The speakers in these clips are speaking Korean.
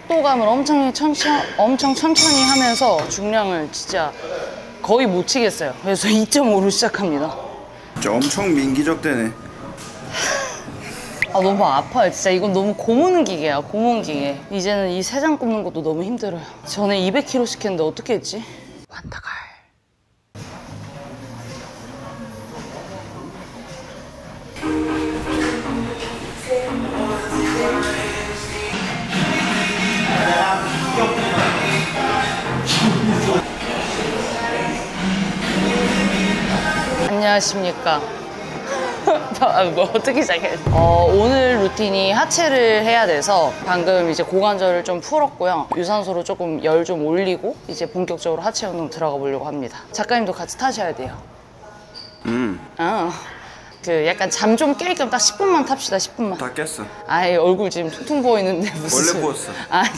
속도감을 엄청 천천, 엄청 천천히 하면서 중량을 진짜 거의 못 치겠어요. 그래서 2.5로 시작합니다. 진짜 엄청 민기적 되네. 아 너무 아파요 진짜 이건 너무 고무는 기계야 고무는 기계 이제는 이 세 장 꼽는 것도 너무 힘들어요 전에 200kg씩 했는데 어떻게 했지? 완다갈 안녕하십니까 아, 뭐 어떻게 시작해? 어, 오늘 루틴이 하체를 해야 돼서 방금 이제 고관절을 좀 풀었고요. 유산소로 조금 열 좀 올리고 이제 본격적으로 하체 운동 들어가 보려고 합니다. 작가님도 같이 타셔야 돼요. 음, 아, 그 약간 잠 좀 깰 겸 딱 10분만 탑시다. 10분만. 다 깼어. 아예 얼굴 지금 퉁퉁 부어 있는데 무슨 원래 부었어. 아니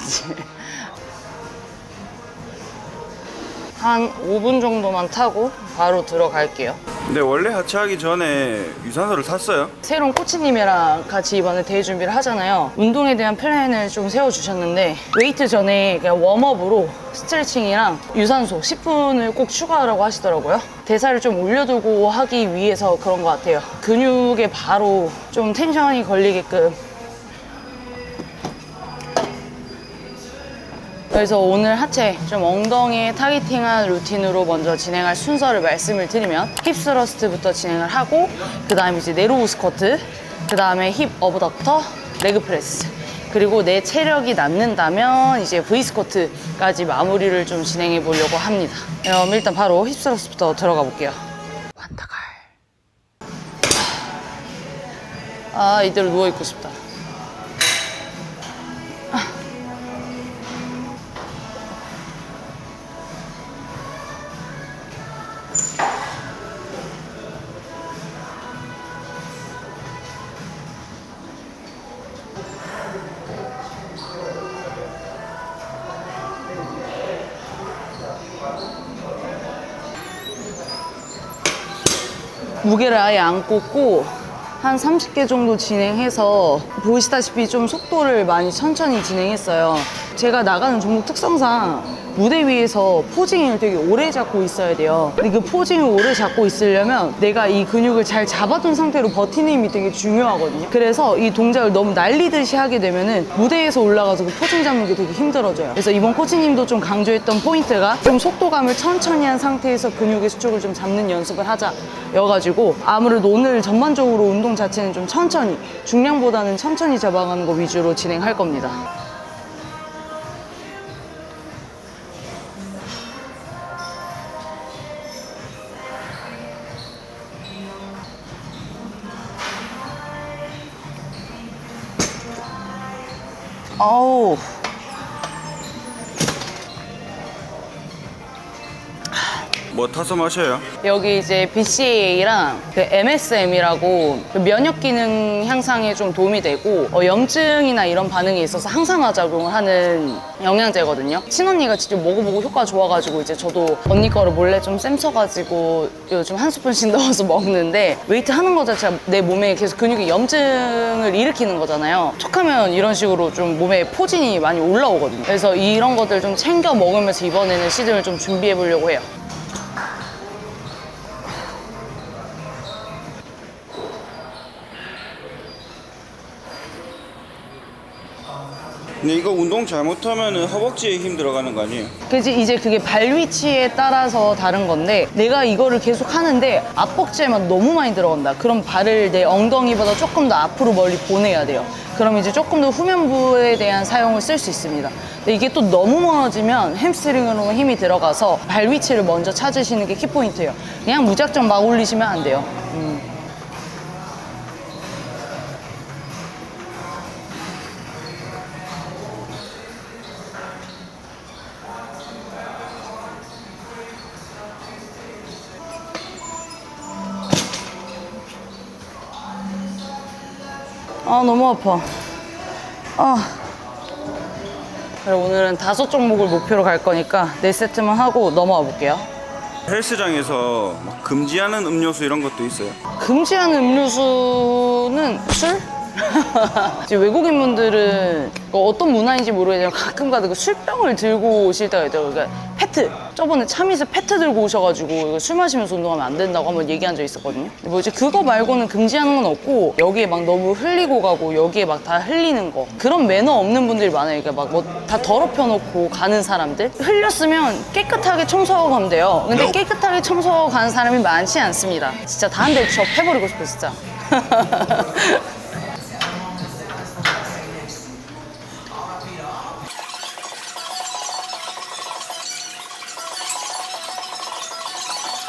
한 5분 정도만 타고 바로 들어갈게요. 근데 원래 하체하기 전에 유산소를 탔어요. 새로운 코치님이랑 같이 이번에 대회 준비를 하잖아요. 운동에 대한 플랜을 좀 세워주셨는데 웨이트 전에 그냥 웜업으로 스트레칭이랑 유산소 10분을 꼭 추가하라고 하시더라고요. 대사를 좀 올려두고 하기 위해서 그런 것 같아요. 근육에 바로 좀 텐션이 걸리게끔 그래서 오늘 하체 좀 엉덩이에 타겟팅한 루틴으로 먼저 진행할 순서를 말씀을 드리면 힙 스러스트부터 진행을 하고 그 다음에 이제 네로우 스쿼트 그 다음에 힙 어브덕터 레그 프레스. 그리고 내 체력이 남는다면 이제 V 스쿼트까지 마무리를 좀 진행해 보려고 합니다. 그럼 일단 바로 힙 스러스트부터 들어가 볼게요. 완다갈 아 이대로 누워있고 싶다 무게를 아예 안 꽂고 한 30개 정도 진행해서 보시다시피 좀 속도를 많이 천천히 진행했어요. 제가 나가는 종목 특성상 무대 위에서 포징을 되게 오래 잡고 있어야 돼요. 근데 그 포징을 오래 잡고 있으려면 내가 이 근육을 잘 잡아둔 상태로 버티는 힘이 되게 중요하거든요. 그래서 이 동작을 너무 날리듯이 하게 되면은 무대에서 올라가서 그 포징 잡는 게 되게 힘들어져요. 그래서 이번 코치님도 좀 강조했던 포인트가 좀 속도감을 천천히 한 상태에서 근육의 수축을 좀 잡는 연습을 하자 여가지고 아무래도 오늘 전반적으로 운동 자체는 좀 천천히 중량보다는 천천히 잡아가는 거 위주로 진행할 겁니다. 아 뭐 타서 마셔요? 여기 이제 BCAA랑 그 MSM이라고 그 면역 기능 향상에 좀 도움이 되고 어, 염증이나 이런 반응이 있어서 항산화 작용을 하는 영양제거든요. 친언니가 직접 먹어보고 효과 좋아가지고 이제 저도 언니 거를 몰래 좀 쌤쳐가지고 요즘 한 스푼씩 넣어서 먹는데 웨이트 하는 거 자체가 내 몸에 계속 근육이 염증을 일으키는 거잖아요. 척하면 이런 식으로 좀 몸에 포진이 많이 올라오거든요. 그래서 이런 것들 좀 챙겨 먹으면서 이번에는 시즌을 좀 준비해 보려고 해요. 근데 이거 운동 잘못하면 허벅지에 힘 들어가는 거 아니에요? 그지? 이제 그게 발 위치에 따라서 다른 건데 내가 이거를 계속 하는데 앞벅지에만 너무 많이 들어간다. 그럼 발을 내 엉덩이보다 조금 더 앞으로 멀리 보내야 돼요. 그럼 이제 조금 더 후면부에 대한 사용을 쓸 수 있습니다. 근데 이게 또 너무 멀어지면 햄스트링으로 힘이 들어가서 발 위치를 먼저 찾으시는 게 키포인트예요. 그냥 무작정 막 올리시면 안 돼요. 음. 너무 아파. 아. 그래 오늘은 다섯 종목을 목표로 갈 거니까 네 세트만 하고 넘어가 볼게요. 헬스장에서 막 금지하는 음료수 이런 것도 있어요. 금지하는 음료수는 술? 이제 외국인 분들은 어떤 문화인지 모르겠지만 가끔 가다 그 술병을 들고 오실 때가 있더라고요. 그러니까 페트. 저번에 참이슬 페트 들고 오셔가지고 술 마시면서 운동하면 안 된다고 한번 얘기한 적 있었거든요. 근데 뭐 이제 그거 말고는 금지하는 건 없고 여기에 막 너무 흘리고 가고 여기에 막 다 흘리는 거 그런 매너 없는 분들이 많아요. 그러니까 막 뭐 다 더럽혀 놓고 가는 사람들 흘렸으면 깨끗하게 청소하고 가면 돼요. 근데 깨끗하게 청소하고 가는 사람이 많지 않습니다. 진짜 다한대접 해버리고 싶어 진짜.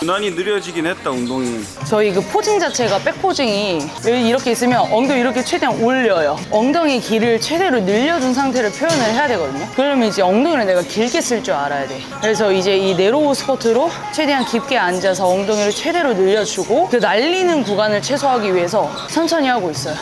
유난히 느려지긴 했다 운동이 저희 그 포징 자체가 백 포징이 이렇게 있으면 엉덩이 이렇게 최대한 올려요. 엉덩이 길을 최대로 늘려준 상태를 표현을 해야 되거든요. 그러면 이제 엉덩이를 내가 길게 쓸 줄 알아야 돼. 그래서 이제 이 네로우 스쿼트로 최대한 깊게 앉아서 엉덩이를 최대로 늘려주고 그 날리는 구간을 최소화하기 위해서 천천히 하고 있어요.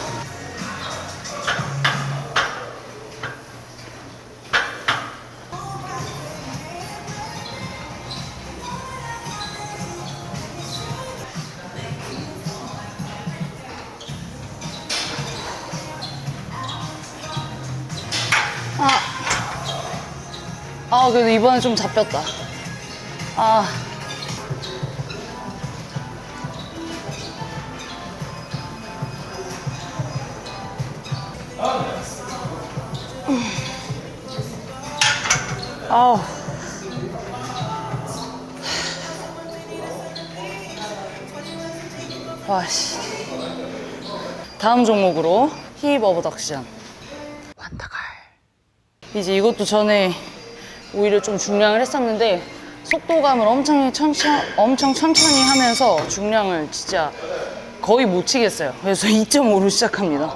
아, 그래도 이번에 좀 잡혔다. 아. 아우. 와 씨. 다음 종목으로 힙 어브덕션. 완다갈. 이제 이것도 전에 오히려 좀 중량을 했었는데 속도감을 엄청 천천, 엄청 천천히 하면서 중량을 진짜 거의 못 치겠어요. 그래서 2.5로 시작합니다.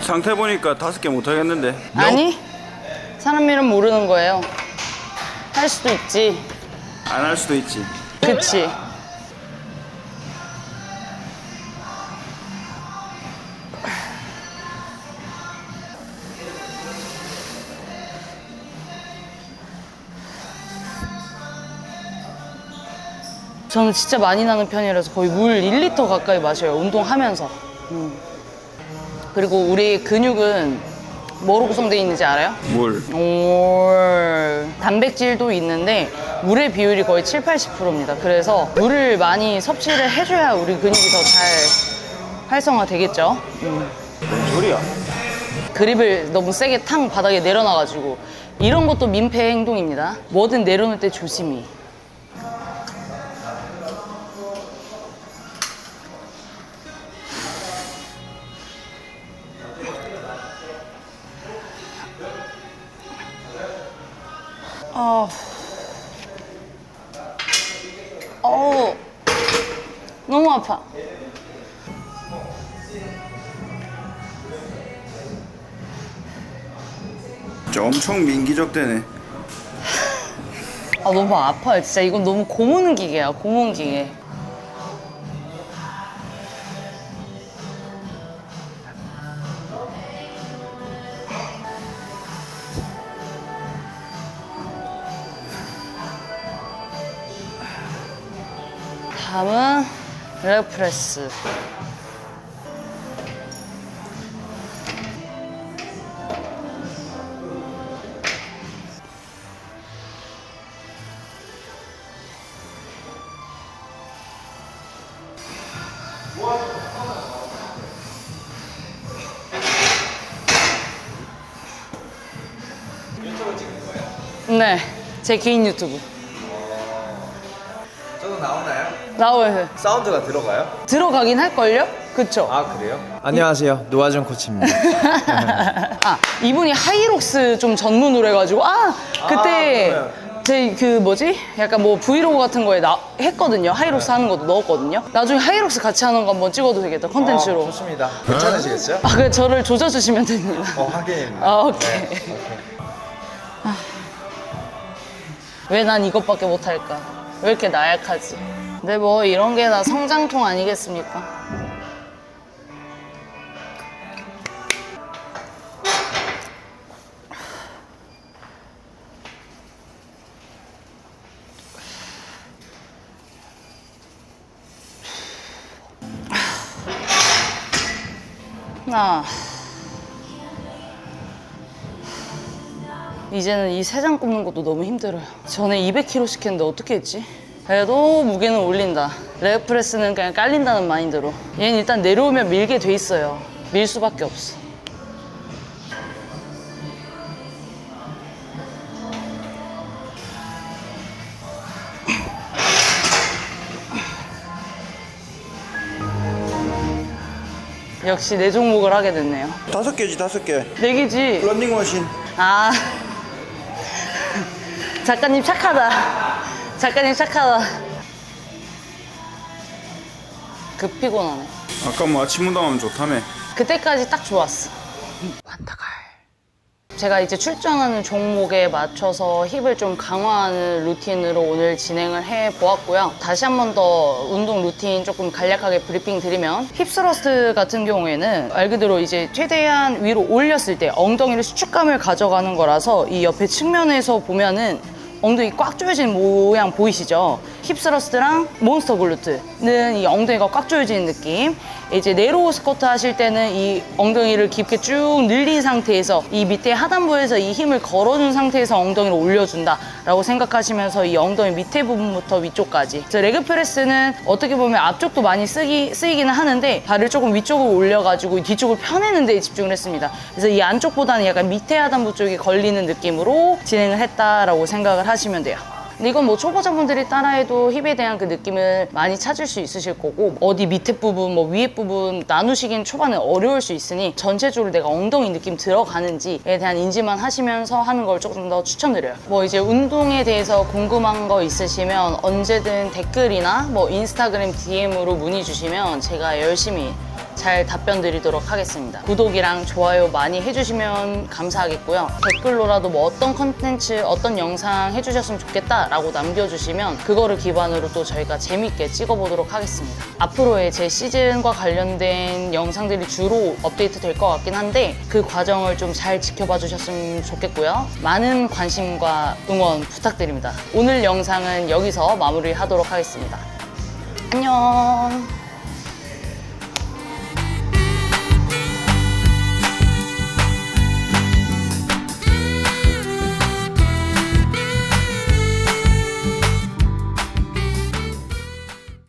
상태 보니까 다섯 개 못 하겠는데 아니, 사람 이름 모르는 거예요. 할 수도 있지. 안 할 수도 있지 그치. 저는 진짜 많이 나는 편이라서 거의 물 1리터 가까이 마셔요. 운동하면서. 음. 그리고 우리 근육은 뭐로 구성되어 있는지 알아요? 물 오, 단백질도 있는데 물의 비율이 거의 7, 80%입니다. 그래서 물을 많이 섭취를 해줘야 우리 근육이 더 잘 활성화 되겠죠. 음. 뭔 소리야 그립을 너무 세게 탕 바닥에 내려놔가지고 이런 것도 민폐 행동입니다. 뭐든 내려놓을 때 조심히. 아, 어우, 너무 아파. 진짜 엄청 민기적 되네. 아 너무 아파요. 진짜 이건 너무 고문 기계야 고문 기계 레프레스. 네, 제 개인 유튜브 저도 나오나요? 나와요 사운드가 들어가요? 들어가긴 할걸요? 그쵸? 아 그래요? 안녕하세요 노아준 코치입니다 아 이분이 하이록스 좀 전문으로 해가지고 아 그때 그러면. 제 그 뭐지 약간 뭐 브이로그 같은 거에 나 했거든요 하이록스 하는 것도 넣었거든요 나중에 하이록스 같이 하는 거 한번 찍어도 되겠다 컨텐츠로 어, 좋습니다 괜찮으시겠어요? 아 그래 저를 조져주시면 됩니다 어 확인입니다 아 오케이 네, 오케이. 왜 난 이것밖에 못할까 왜 이렇게 나약하지? 근데 뭐 이런 게 다 성장통 아니겠습니까? 나 이제는 이 세장 꼽는 것도 너무 힘들어요. 전에 200kg씩 했는데 어떻게 했지? 그래도 무게는 올린다. 레그프레스는 그냥 깔린다는 마인드로. 얘는 일단 내려오면 밀게 돼 있어요. 밀 수밖에 없어. 역시 내 종목을 하게 됐네요. 다섯 개지 다섯 개. 네 개지. 런닝머신. 아 작가님 착하다. 작가님 착하다. 급 피곤하네. 아까 뭐 아침 운동하면 좋다며. 그때까지 딱 좋았어. 환타갈. 제가 이제 출전하는 종목에 맞춰서 힙을 좀 강화하는 루틴으로 오늘 진행을 해 보았고요. 다시 한 번 더 운동 루틴 조금 간략하게 브리핑 드리면 힙스러스트 같은 경우에는 말 그대로 이제 최대한 위로 올렸을 때 엉덩이를 수축감을 가져가는 거라서 이 옆에 측면에서 보면은 엉덩이 꽉 조여진 모양 보이시죠? 힙스러스트랑 몬스터 글루트는 이 엉덩이가 꽉 조여지는 느낌. 이제 네로우 스쿼트 하실 때는 이 엉덩이를 깊게 쭉 늘린 상태에서 이 밑에 하단부에서 이 힘을 걸어준 상태에서 엉덩이를 올려준다 라고 생각하시면서 이 엉덩이 밑에 부분부터 위쪽까지. 레그 프레스는 어떻게 보면 앞쪽도 많이 쓰기, 쓰이기는 하는데 발을 조금 위쪽으로 올려가지고 뒤쪽을 펴내는 데 집중을 했습니다. 그래서 이 안쪽보다는 약간 밑에 하단부 쪽이 걸리는 느낌으로 진행을 했다라고 생각을 하시면 돼요. 근데 이건 뭐 초보자분들이 따라해도 힙에 대한 그 느낌을 많이 찾을 수 있으실 거고 어디 밑에 부분 뭐 위에 부분 나누시긴 초반에 어려울 수 있으니 전체적으로 내가 엉덩이 느낌 들어가는지에 대한 인지만 하시면서 하는 걸 조금 더 추천드려요. 뭐 이제 운동에 대해서 궁금한 거 있으시면 언제든 댓글이나 뭐 인스타그램 DM으로 문의 주시면 제가 열심히 잘 답변 드리도록 하겠습니다. 구독이랑 좋아요 많이 해주시면 감사하겠고요. 댓글로라도 뭐 어떤 컨텐츠, 어떤 영상 해주셨으면 좋겠다라고 남겨주시면 그거를 기반으로 또 저희가 재밌게 찍어보도록 하겠습니다. 앞으로의 제 시즌과 관련된 영상들이 주로 업데이트 될 것 같긴 한데 그 과정을 좀 잘 지켜봐 주셨으면 좋겠고요. 많은 관심과 응원 부탁드립니다. 오늘 영상은 여기서 마무리하도록 하겠습니다. 안녕.